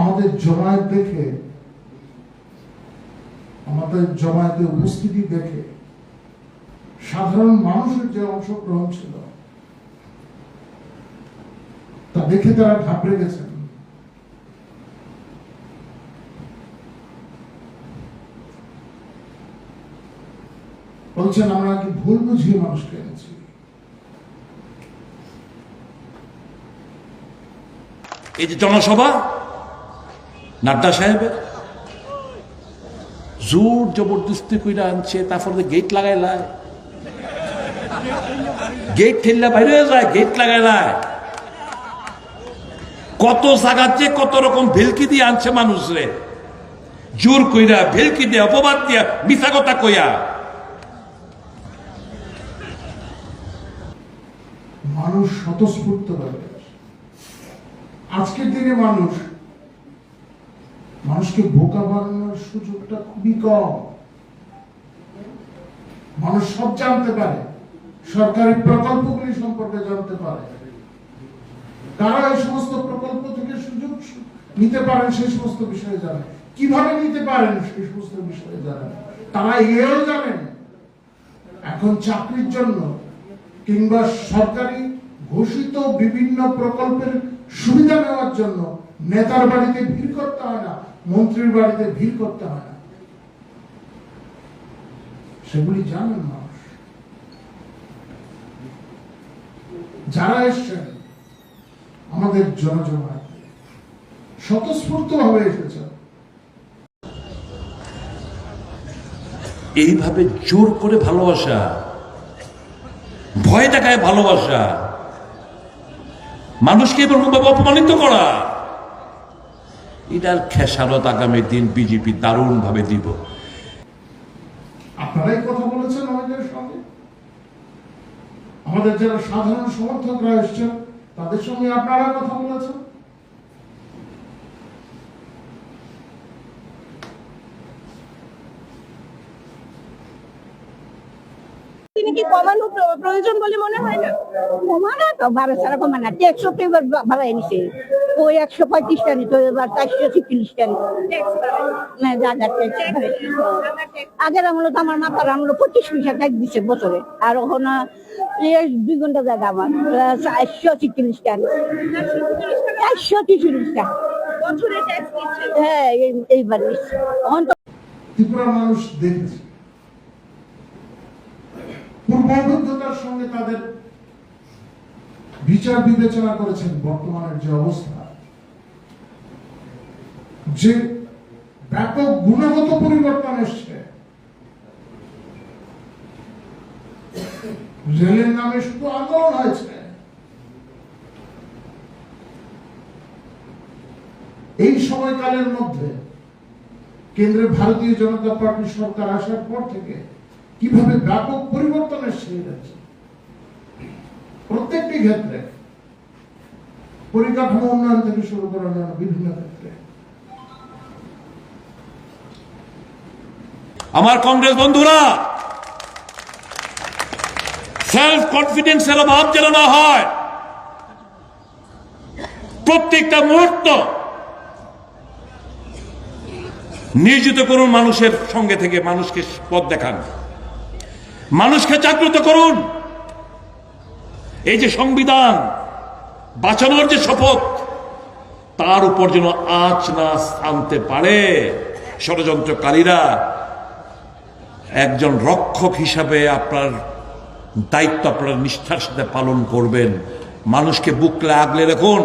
আমাদের জমায়েত দেখে, আমাদের জমায়েতে উপস্থিতি দেখে সাধারণ মানুষের যে অংশগ্রহণ ছিল, তা দেখে তারা ঘাবড়ে গেছেন। বলছেন, আমরা কি ভুল বুঝিয়ে মানুষকে এনেছি? এই যে জনসভা নাড্ডা সাহেবের? জোর জবরদস্তি কইরা আনছে, তারপরে গেট লাগাই লাই। গেট ঠেললে বাইরে যায় গেট লাগাই লাই। কত জাগাচ্ছে কত রকম ভেলকি দিয়ে আনছে মানুষরে জোর কইরা ভেলকি দিয়ে, অপবাদ দিয়া মিথ্যা কথা কইয়া। মানুষ স্বতঃস্ফূর্ত আজকের দিনে মানুষ মানুষকে বোকা বানানোর সুযোগটা খুবই কম। মানুষ সব জানতে পারে, সরকারি প্রকল্পগুলি সম্পর্কে জানতে পারে। কারা এই সমস্ত প্রকল্প থেকে সুযোগ নিতে পারেন, সেই সমস্ত বিষয়ে জানেন। কীভাবে নিতে পারেন, সেই সমস্ত বিষয়ে জানেন। তারা এও জানেন, এখন চাকরির জন্য কিংবা সরকারি ঘোষিত বিভিন্ন প্রকল্পের সুবিধা নেওয়ার জন্য নেতার বাড়িতে ভিড় করতে হয় না। মন্ত্রীর বাড়িতে ভিড় করতে হয় না। সেগুলি জানেন মানুষ। যারা এসছেন, আমাদের জনজমায় স্বতঃস্ফূর্ত ভাবে এসেছেন। এইভাবে জোর করে ভালোবাসা, ভয় দেখায় ভালোবাসা, মানুষকে এরকম ভাবে অপমানিত করা এটার খেসারত আগামী দিন বিজেপি দারুণ ভাবে দিব আপনারাই কথা বলেছেন আমাদের সঙ্গে। আমাদের যারা সাধারণ সমর্থকরা এসছেন তাদের সঙ্গে আপনারা কথা বলেছেন। তিনি কি কমানো প্রয়োজন বলে মনে হয় না? কমানো তো বারো সারা কমানো। একশো এবার ভাড়াই নিছে। ওই একশো পঁয়ত্রিশটা নিত এবার চারশো ছিচল্লিশটা নিত। আগের আমলো তো আমার মাথার আমলো পঁচিশ পয়সা ট্যাক্স দিছে বছরে আর ওখানে দুই ঘণ্টা জায়গা আমার চারশো ছিচল্লিশটা চারশো ছিচল্লিশটা হ্যাঁ এই- এইবার মানুষ দেখেছে। পূর্ব অভিজ্ঞতার সঙ্গে তাদের বিচার বিবেচনা করেছেন বর্তমানের যে অবস্থা। যে ব্যাপক গুণগত পরিবর্তন এসছে। রেলের নামে শুধু আন্দোলন হয়েছে। এই সময়কালের মধ্যে কেন্দ্রে ভারতীয় জনতা পার্টি সরকার আসার পর থেকে কীভাবে ব্যাপক পরিবর্তন এসছে যাচ্ছে প্রত্যেকটি ক্ষেত্রে পরিকাঠামো উন্নয়ন থেকে শুরু করে বিভিন্ন ক্ষেত্রে। আমার কংগ্রেস বন্ধুরা সেলফ কনফিডেন্সের অভাব যেন না হয়, প্রত্যেকটা মুহূর্ত নিয়োজিত করুন মানুষের সঙ্গে থেকে, মানুষকে পথ দেখান। মানুষকে জাগ্রত করুন। এই যে সংবিধান বাঁচানোর যে শপথ, তার উপর যেন আঁচ না আনতে পারে ষড়যন্ত্রকারীরা। একজন রক্ষক হিসাবে আপনার দায়িত্ব আপনার নিষ্ঠার সাথে পালন করবেন। মানুষকে বুকলে আগলে রাখুন